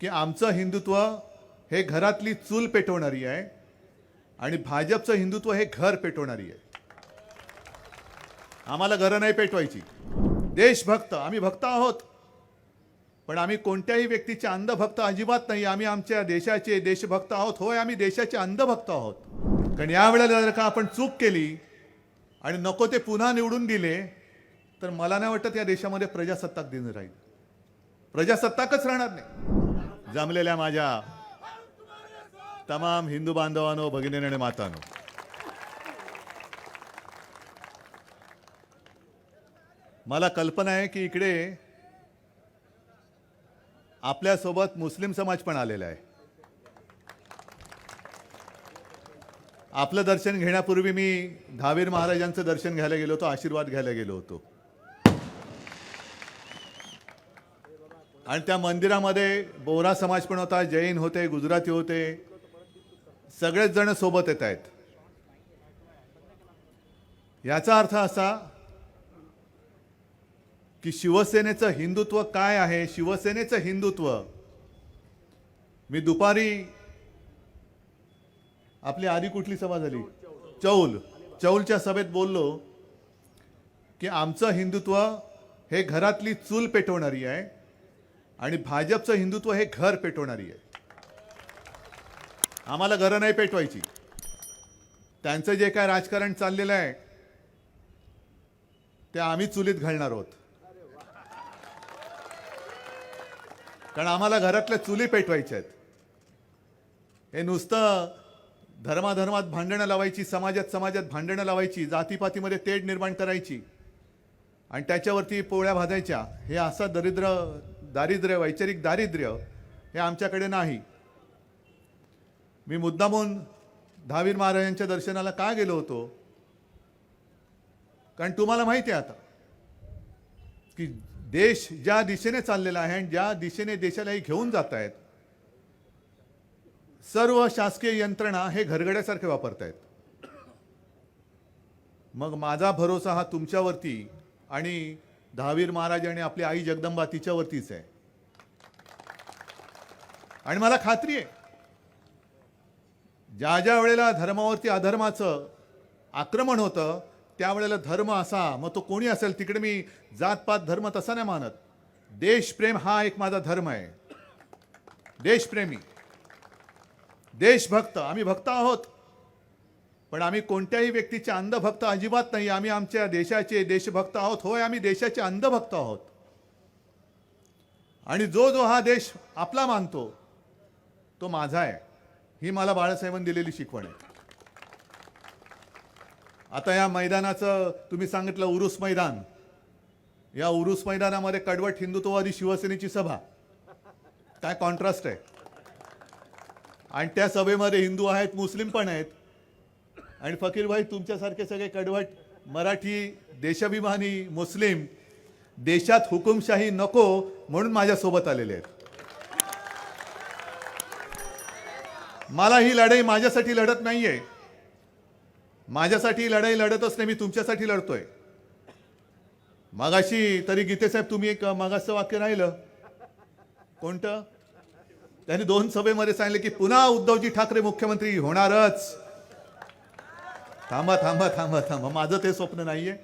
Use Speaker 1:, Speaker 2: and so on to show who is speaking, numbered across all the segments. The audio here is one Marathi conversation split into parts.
Speaker 1: की आमचं हिंदुत्व हे घरातली चूल पेटवणारी आहे आणि भाजपचं हिंदुत्व हे घर पेटवणारी आहे. आम्हाला घरं नाही पेटवायची. देशभक्त आम्ही भक्त आहोत. पण आम्ही कोणत्याही व्यक्तीचे अंधभक्त अजिबात नाही. आम्ही आमच्या देशाचे देशभक्त आहोत. होय आम्ही देशाचे अंधभक्त आहोत. कारण यावेळेला जर का आपण चूक केली आणि नको ते पुन्हा निवडून दिले तर मला नाही वाटत या देशामध्ये प्रजासत्ताक दिन राहील. प्रजासत्ताकच राहणार नाही. जमलेल्या माझ्या तमाम हिंदू बांधवांनो भगिनी आणि मातानो. मला कल्पना आहे की इकडे आपल्यासोबत मुस्लिम समाज पण आलेला आहे. आपलं दर्शन घेण्यापूर्वी मी दहावीर महाराजांचं दर्शन घ्यायला गेलो होतो आशीर्वाद घ्यायला गेलो होतो. आणि त्या मंदिरामध्ये बोहरा समाज पण होता जैन होते गुजराती होते. सगळेच जण सोबत येत आहेत. याचा अर्थ असा की शिवसेनेचं हिंदुत्व काय आहे? शिवसेनेचं हिंदुत्व. मी दुपारी आपली आधी कुठली सभा झाली? चौल. चौलच्या सभेत बोललो की आमचं हिंदुत्व हे घरातली चूल पेटवणारी आहे. आणि भाजपचं हिंदुत्व हे घर पेटवणारी आहे. आम्हाला घरं नाही पेटवायची. त्यांचं जे काय राजकारण चाललेलं आहे ते आम्ही चुलीत घालणार आहोत. कारण आम्हाला घरातल्या चुली पेटवायच्या आहेत. हे नुसतं धर्माधर्मात भांडणं लावायची समाजात समाजात भांडणं लावायची जातीपातीमध्ये तेढ निर्माण करायची आणि त्याच्यावरती पोळ्या भाजायच्या हे असं दरिद्र दारिद्र्य वैचारिक दारिद्र्य हे आमच्याकडे नाही. मी मुद्दामून दहावीर महाराजांच्या दर्शनाला का गेलो होतो? कारण तुम्हाला माहिती आहे आता की देश ज्या दिशेने चाललेला आहे आणि ज्या दिशेने देशालाही घेऊन जात आहेत सर्व शासकीय यंत्रणा हे घरगड्यासारखे वापरतायत मग माझा भरोसा हा तुमच्यावरती आणि दहावीर महाराज आणि आपली आई जगदंबा तिच्यावरतीच आहे. आणि मला खात्री आहे ज्या ज्या वेळेला धर्मावरती अधर्माचं आक्रमण होतं त्यावेळेला धर्म असा मग तो कोणी असेल तिकडे मी जातपात धर्म तसा नाही मानत. देशप्रेम हा एक माझा धर्म आहे. देशप्रेमी. देशभक्त. आम्ही भक्त आहोत. पण आम्ही कोणत्याही व्यक्तीचे अंधभक्त अजिबात नाही. आम्ही आमच्या देशाचे देशभक्त आहोत. होय आम्ही देशाचे अंधभक्त आहोत. आणि जो जो हा देश आपला मानतो तो माझा आहे. ही मला बाळासाहेबांनी दिलेली शिकवण आहे. आता या मैदानाचं तुम्ही सांगितलं उरुस मैदान. या उरुस मैदानामध्ये कडवट हिंदुत्ववादी शिवसेनेची सभा. काय कॉन्ट्रास्ट आहे. आणि त्या सभेमध्ये हिंदू आहेत मुस्लिम पण आहेत. आणि फकीरभाई तुमच्यासारखे सगळे कडवट मराठी देशाभिमानी मुस्लिम देशात हुकुमशाही नको म्हणून माझ्यासोबत आलेले आहेत. मला ही लढाई माझ्यासाठी लढत नाहीये. माझ्यासाठी लढाई लढतच नाही मी तुमच्यासाठी लढतोय. मागाशी तरी गीतेसाहेब तुम्ही एक मागासचं वाक्य राहिलं. कोणतं? त्यांनी दोन सभेमध्ये सांगितले की पुन्हा उद्धवजी ठाकरे मुख्यमंत्री होणारच. थांबा थांबा थांबा थांबा. माझं ते स्वप्न नाही आहे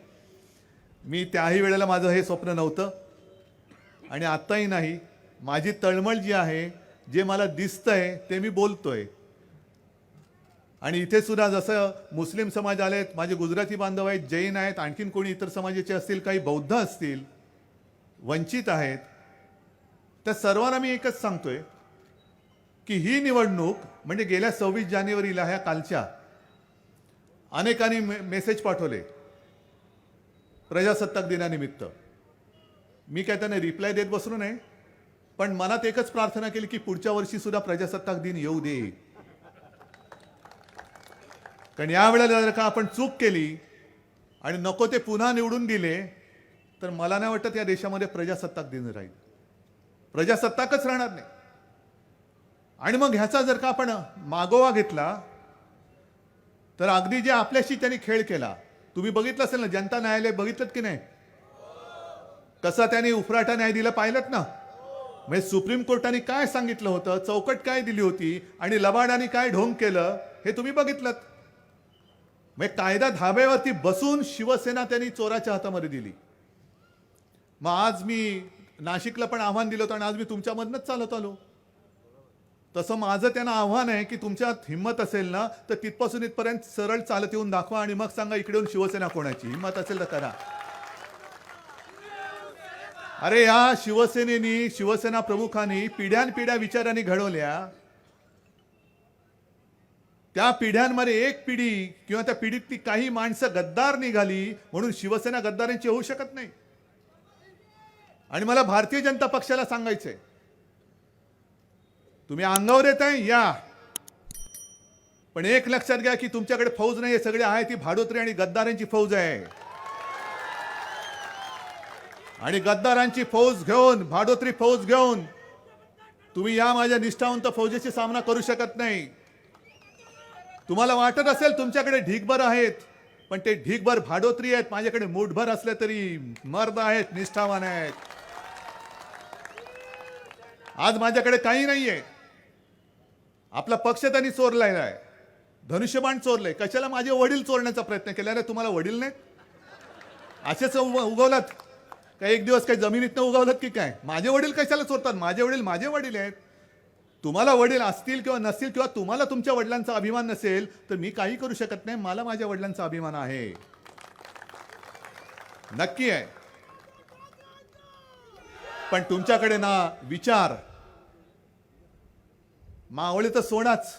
Speaker 1: मी त्याही वेळेला माझं हे स्वप्न नव्हतं. आणि आत्ताही नाही. माझी तळमळ जी आहे जे मला दिसतंय ते मी बोलतोय. आणि इथे सुद्धा जसं मुस्लिम समाज आलेत माझे गुजराती बांधव आहेत जैन आहेत आणखीन कोणी इतर समाजाचे असतील काही बौद्ध असतील वंचित आहेत त्या सर्वांना मी एकच सांगतोय की ही निवडणूक म्हणजे गेल्या सव्वीस जानेवारीला ह्या कालच्या अनेकांनी मे मेसेज पाठवले. प्रजासत्ताक दिनानिमित्त. मी काय त्यांना रिप्लाय देत बसलो नाही पण मनात एकच प्रार्थना केली की पुढच्या वर्षी सुद्धा प्रजासत्ताक दिन येऊ दे. कारण यावेळेला जर का आपण चूक केली आणि नको ते पुन्हा निवडून दिले तर मला नाही वाटत या देशामध्ये प्रजासत्ताक दिन राहील. प्रजासत्ताकच राहणार नाही. आणि मग ह्याचा जर का आपण मागोवा घेतला तर अगदी जे आपल्याशी त्यांनी खेळ केला तुम्ही बघितलं असेल ना जनता न्यायालय बघितलं की नाही? कसा त्यांनी उफराटा न्याय दिला पाहिलं ना? म्हणजे सुप्रीम कोर्टाने काय सांगितलं होतं चौकट काय दिली होती आणि लबाडाने काय ढोंग केलं हे तुम्ही बघितलं म्हणजे कायदा धाब्यावरती बसून शिवसेना त्यांनी चोराच्या हातामध्ये दिली. मग आज मी नाशिकला पण आव्हान दिलं होतं आणि आज मी तुमच्यामधनंच चालत आलो. तसं माझं त्यांना आव्हान आहे की तुमच्यात हिंमत असेल ना तर तिथपासून इथपर्यंत सरळ चालत येऊन दाखवा आणि मग सांगा इकडे येऊन शिवसेना कोणाची. हिंमत असेल तर करा. अरे या शिवसेनेनी शिवसेना प्रमुखांनी पिढ्यानपिढ्या विचारांनी घडवल्या. त्या पिढ्यांमध्ये एक पिढी किंवा त्या पिढीतली काही माणसं गद्दार निघाली म्हणून शिवसेना गद्दारांची होऊ शकत नाही. आणि मला भारतीय जनता पक्षाला सांगायचंय तुम्ही अंगावर येत आहे या. पण एक लक्षात घ्या की तुमच्याकडे फौज नाही हे सगळे आहे ती भाडोत्री आणि गद्दारांची फौज आहे. आणि गद्दारांची फौज घेऊन भाडोत्री फौज घेऊन तुम्ही या माझ्या निष्ठावंत फौजेशी सामना करू शकत नाही. तुम्हाला वाटत असेल तुमच्याकडे ढीगभर आहेत पण ते ढीगभर भाडोत्री आहेत माझ्याकडे मूठभर असले तरी मर्द आहेत निष्ठावान आहेत. आज माझ्याकडे काही नाहीये. आपला पक्ष त्यांनी चोरलेला आहे धनुष्यबाण चोरलंय. कशाला माझे वडील चोरण्याचा प्रयत्न केला? रे तुम्हाला वडील नाही? असेच उगवलात. काय एक दिवस काही जमिनीतनं उगवलात की काय? माझे वडील कशाला चोरतात? माझे वडील माझे वडील आहेत. तुम्हाला वडील असतील किंवा नसतील किंवा तुम्हाला तुमच्या वडिलांचा अभिमान नसेल तर मी काही करू शकत नाही. मला माझ्या वडिलांचा अभिमान आहे. नक्की आहे. पण तुमच्याकडे ना विचार मावळे तर सोडाच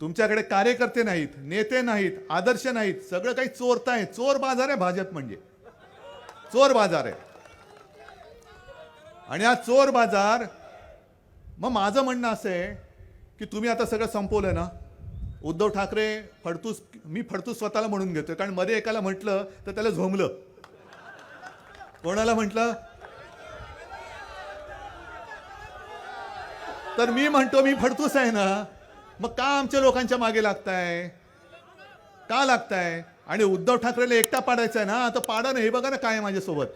Speaker 1: तुमच्याकडे कार्यकर्ते नाहीत नेते नाहीत आदर्श नाहीत सगळं काही चोरताय चोर बाजार आहे भाजप म्हणजे. चोर बाजार आहे. आणि हा चोर बाजार मग माझं म्हणणं असं आहे की तुम्ही आता सगळं संपवलं ना उद्धव ठाकरे फडतूस मी फडतूस स्वतःला म्हणून घेतोय. कारण मध्ये एकाला म्हटलं तर त्याला झोमलं कोणाला म्हटलं? तर मी म्हणतो मी फडतूस आहे ना? मग का आमच्या लोकांच्या मागे लागताय? का लागताय? आणि उद्धव ठाकरेला एकटा पाडायचा आहे ना? तर पाडा ना हे बघा ना काय माझ्यासोबत.